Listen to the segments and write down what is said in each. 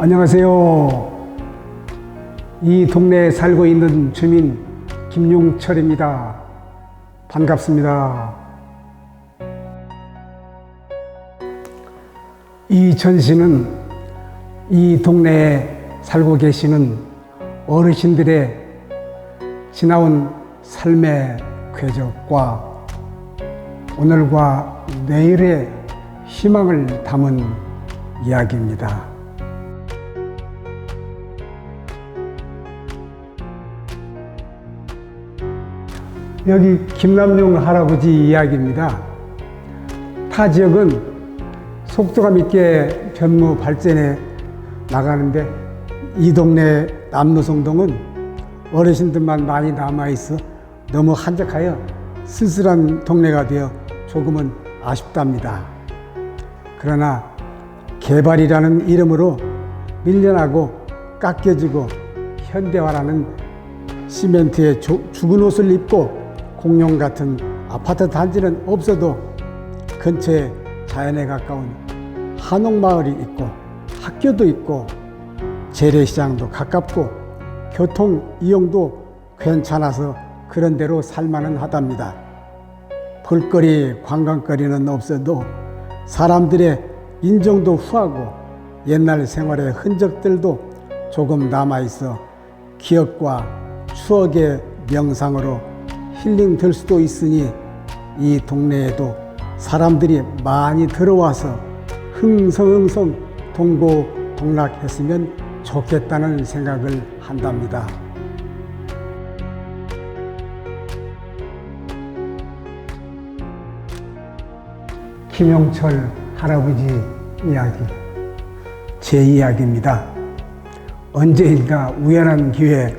안녕하세요. 이 동네에 살고 있는 주민 김용철입니다. 반갑습니다. 이 전시는 이 동네에 살고 계시는 어르신들의 지나온 삶의 궤적과 오늘과 내일의 희망을 담은 이야기입니다. 여기 김남용 할아버지 이야기입니다. 타 지역은 속도감 있게 변무 발전해 나가는데 이 동네 남노성동은 어르신들만 많이 남아있어 너무 한적하여 쓸쓸한 동네가 되어 조금은 아쉽답니다. 그러나 개발이라는 이름으로 밀려나고 깎여지고 현대화라는 시멘트에 조- 죽은 옷을 입고 공룡 같은 아파트 단지는 없어도 근처에 자연에 가까운 한옥마을이 있고 학교도 있고 재래시장도 가깝고 교통 이용도 괜찮아서 그런 대로 살만은 하답니다. 볼거리, 관광거리는 없어도 사람들의 인정도 후하고 옛날 생활의 흔적들도 조금 남아 있어 기억과 추억의 명상으로 힐링 될 수도 있으니 이 동네에도 사람들이 많이 들어와서 흥성흥성 동고 동락했으면 좋겠다는 생각을 한답니다. 김용철 할아버지 이야기, 제 이야기입니다. 언제인가 우연한 기회에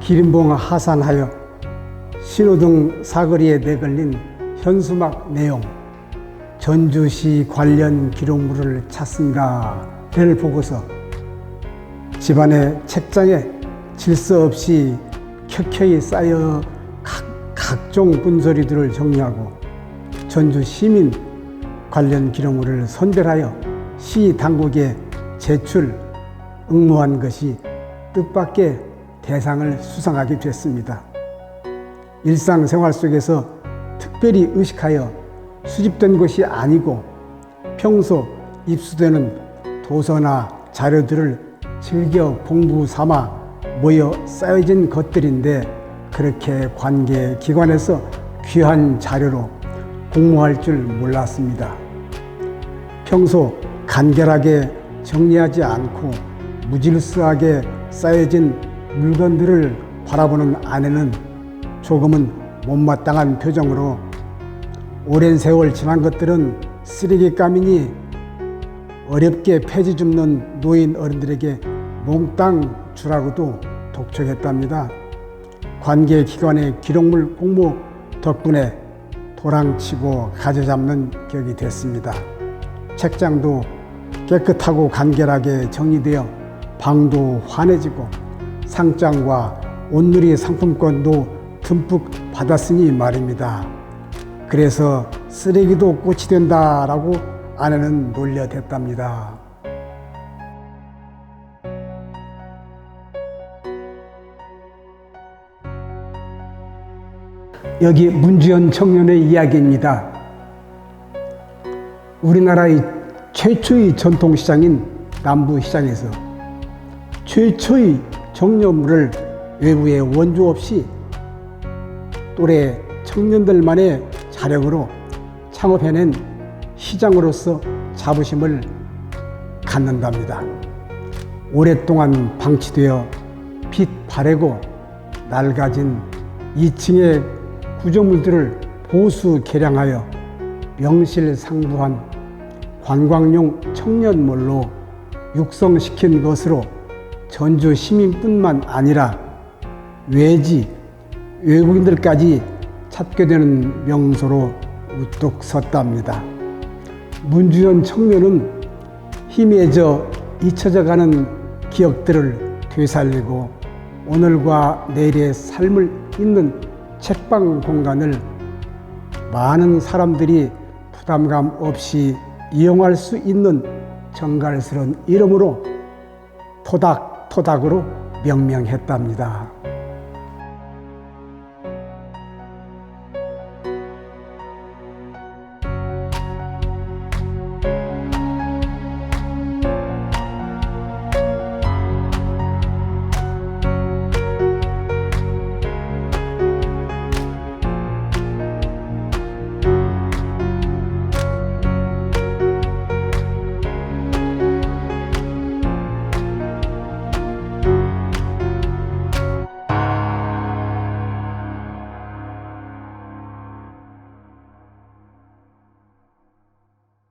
기름봉 하산하여 신호등 사거리에 내걸린 현수막 내용, 전주시 관련 기록물을 찾습니다.를 보고서 집안의 책장에 질서 없이 켜켜이 쌓여 각, 각종 분소리들을 정리하고 전주 시민 관련 기록물을 선별하여 시 당국에 제출 응모한 것이 뜻밖의 대상을 수상하게 됐습니다. 일상생활 속에서 특별히 의식하여 수집된 것이 아니고 평소 입수되는 도서나 자료들을 즐겨 공부 삼아 모여 쌓여진 것들인데 그렇게 관계 기관에서 귀한 자료로 공모할 줄 몰랐습니다. 평소 간결하게 정리하지 않고 무질서하게 쌓여진 물건들을 바라보는 아내는 조금은 못마땅한 표정으로 오랜 세월 지난 것들은 쓰레기감이니 어렵게 폐지 줍는 노인 어른들에게 몽땅 주라고도 독촉했답니다. 관계 기관의 기록물 공모 덕분에 도랑치고 가져잡는 격이 됐습니다. 책장도 깨끗하고 간결하게 정리되어 방도 환해지고 상장과 온누리 상품권도 듬뿍 받았으니 말입니다. 그래서 쓰레기도 꽃이 된다라고 아내는 놀려댔답니다. 여기 문주현 청년의 이야기입니다. 우리나라의 최초의 전통시장인 남부시장에서 최초의 정료물을 외부의 원조 없이 또래 청년들만의 자력으로 창업해낸 시장으로서 자부심을 갖는답니다. 오랫동안 방치되어 빛 바래고 낡아진 2층의 구조물들을 보수 개량하여 명실상부한 관광용 청년몰로 육성시킨 것으로 전주 시민뿐만 아니라 외지 외국인들까지 찾게 되는 명소로 우뚝 섰답니다. 문주현 청년은 희미해져 잊혀져 가는 기억들을 되살리고 오늘과 내일의 삶을 잇는 책방 공간을 많은 사람들이 부담감 없이 이용할 수 있는 정갈스러운 이름으로 토닥토닥으로 명명했답니다.